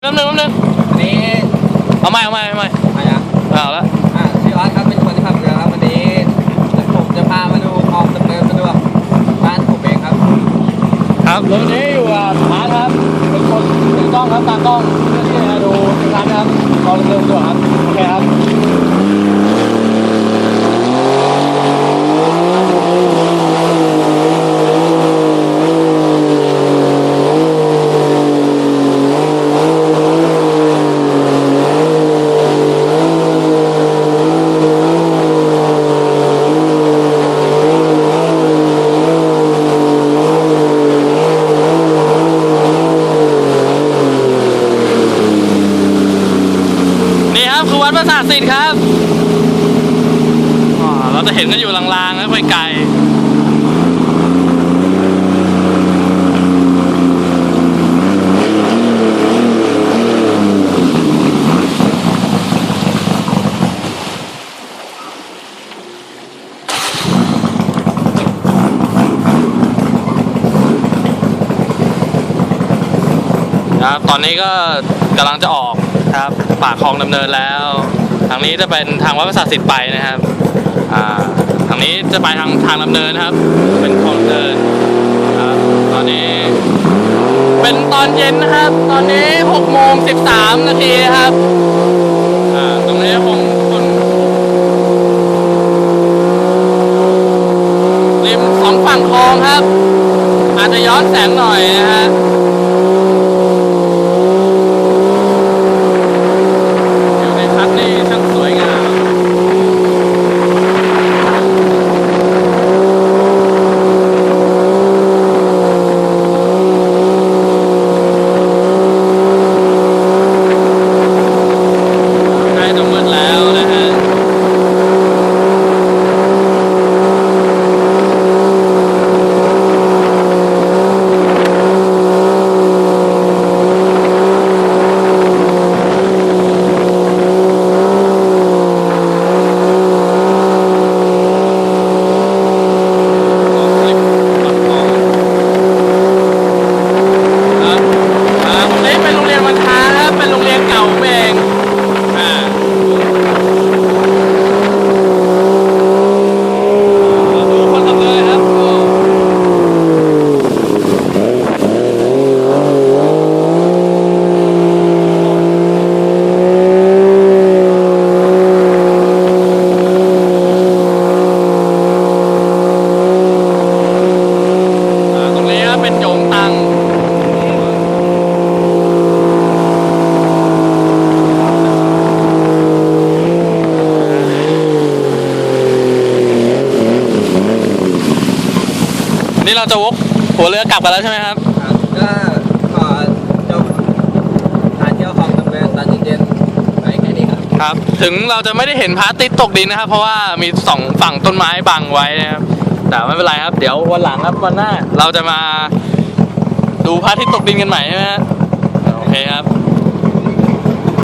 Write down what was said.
แป๊บนึงแป๊บนึงวันนี้เอาไม่เอาไม่เอาไม่มายังเอาละอ่าชื่อออสครับเป็นคนที่ขับเรือครับวันนี้ผมจะพามาดูคลองดำเนินสะดวกบ้านผมเองครับครับแล้ววันนี้อยู่กับอาร์ตครับเป็นคนถือกล้องครับตากล้องเพื่อที่จะดูร้านครับลองเริ่มดูครับโอเคครับ วัดประสาทสิทธิ์ครับอ๋อเราจะเห็นกันอยู่ลางๆนะไกลๆนะครับตอนนี้ก็กำลังจะออก ครับปากคลองดำเนินแล้ว ทางนี้จะเป็นทางวัดประสาทสิทธิ์ไปนะครับอ่าทางนี้จะไปทางทางดำเนินครับ เป็นคลองเนินครับตอนนี้ เป็นตอนเย็นนะครับ ตอนนี้6โมง13นาทีครับอ่าตรงนี้คงคนริมสองฝั่งคลองครับ อาจจะย้อนแสงหน่อยนะฮะ อยู่ในพัดนี่ช่างสวยงาม ใกล้จะมืดแล้วนะฮะ ครับอ่าผมนี้เป็นโรงเรียนวันท้าครับ เป็นโรงเรียนเก่าผมเองอ่าดูคนทำเลยครับโอ้อ่าตรงนี้ครับเป็นโยงตัง นี่ เราจะวกหัวเรือกลับกันแล้วใช่ไหมครับครับก็ขอจบการเที่ยวคลองดำเนินตอนเย็นๆไว้แค่นี้ครับ ครับ ถึงเราจะไม่ได้เห็นพระอาทิตย์ตกดินนะครับ เพราะว่ามีสองฝั่งต้นไม้บังไว้นะครับ แต่ไม่เป็นไรครับ เดี๋ยววันหลังครับวันหน้าเราจะมาดูพระอาทิตย์ตกดินกันใหม่ใช่ไหมฮะโอเคครับ